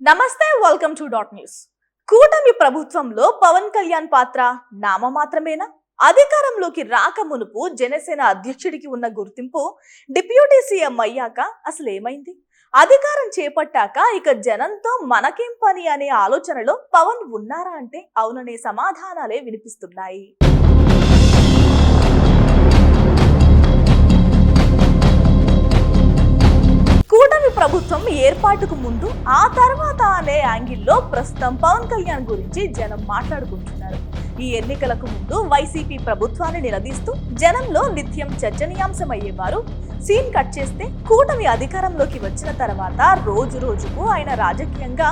నమస్తే welcome to dot news కూటమి ప్రభుత్వంలో పవన్ కళ్యాణ్ పాత్ర నామ మాత్రమేనా అధికారంలోకి రాక మునుపు జనసేన అధ్యక్షుడికి ఉన్న గుర్తింపు డిప్యూటీ సీఎం అయ్యాక అసలు ఏమైంది అధికారం చేపట్టాక ఇక జనంతో మనకేం పని అనే ఆలోచనలో పవన్ ఉన్నారా అంటే అవుననే సమాధానాలే వినిపిస్తున్నాయి. ప్రభుత్వం ఏర్పాటుకు ముందు ఆ తర్వాత అనే యాంగిల్లో ప్రస్తుతం పవన్ కళ్యాణ్ గురించి జనం మాట్లాడుకుంటున్నారు. ఈ ఎన్నికలకు ముందు వైసీపీ ప్రభుత్వాన్ని నిలదీస్తూ జనంలో నిత్యం చర్చనీయాంశమయ్యేవారు సీన్ కట్ చేస్తే కూటమి అధికారంలోకి వచ్చిన తర్వాత రోజు రోజుకు ఆయన రాజకీయంగా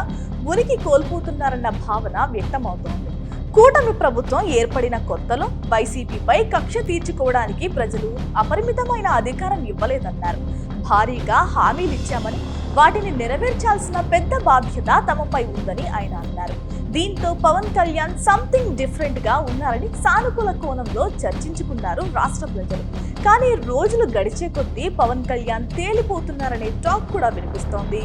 ఉనికి కోల్పోతున్నారన్న భావన వ్యక్తమవుతోంది. కూటమి ప్రభుత్వం ఏర్పడిన కొత్తలో వైసీపీపై కక్ష తీర్చుకోవడానికి ప్రజలు అపరిమితమైన అధికారం ఇవ్వలేదన్నారు. భారీగా హామీలు ఇచ్చామని వాటిని నెరవేర్చాల్సిన పెద్ద బాధ్యత తమపై ఉందని ఆయన అన్నారు. దీంతో పవన్ కళ్యాణ్ సంథింగ్ డిఫరెంట్గా ఉన్నారని సానుకూల కోణంలో చర్చించుకున్నారు రాష్ట్ర ప్రజలు. కానీ రోజులు గడిచే కొద్దీ పవన్ కళ్యాణ్ తేలిపోతున్నారనే టాక్ కూడా వినిపిస్తోంది.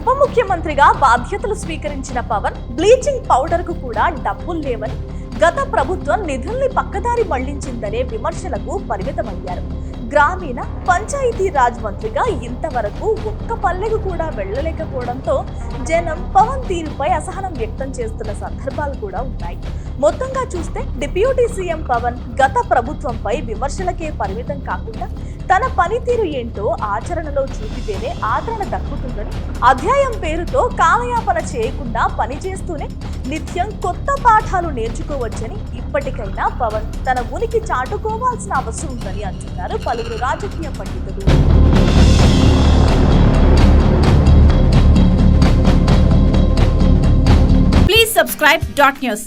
ఉప ముఖ్యమంత్రిగా బాధ్యతలు స్వీకరించిన పవన్ బ్లీచింగ్ పౌడర్కు కూడా డబ్బులు లేవని గత ప్రభుత్వం నిధుల్ని పక్కదారి మళ్ళించిందనే విమర్శలకు పరిమితమయ్యారు. గ్రామీణ పంచాయతీ రాజ్ మంత్రిగా ఇంతవరకు ఒక్క పల్లెకు కూడా వెళ్ళలేకపోవడంతో జనం పవన్ తీరుపై అసహనం వ్యక్తం చేస్తున్న సందర్భాలు కూడా ఉన్నాయి. మొత్తంగా చూస్తే డిప్యూటీ సీఎం పవన్ గత ప్రభుత్వంపై విమర్శలకే పరిమితం కాకుండా తన పనితీరు ఏంటో ఆచరణలో చూపితేనే ఆదరణ దక్కుతుందని అధ్యాయం పేరుతో కాలయాపన చేయకుండా పనిచేస్తూనే నిత్యం కొత్త పాఠాలు నేర్చుకోవచ్చని ఇప్పటికైనా పవన్ తన ఉనికి చాటుకోవాల్సిన అవసరం ఉందని అంటున్నారు పలువురు రాజకీయ పండితులు Please subscribe Dot News.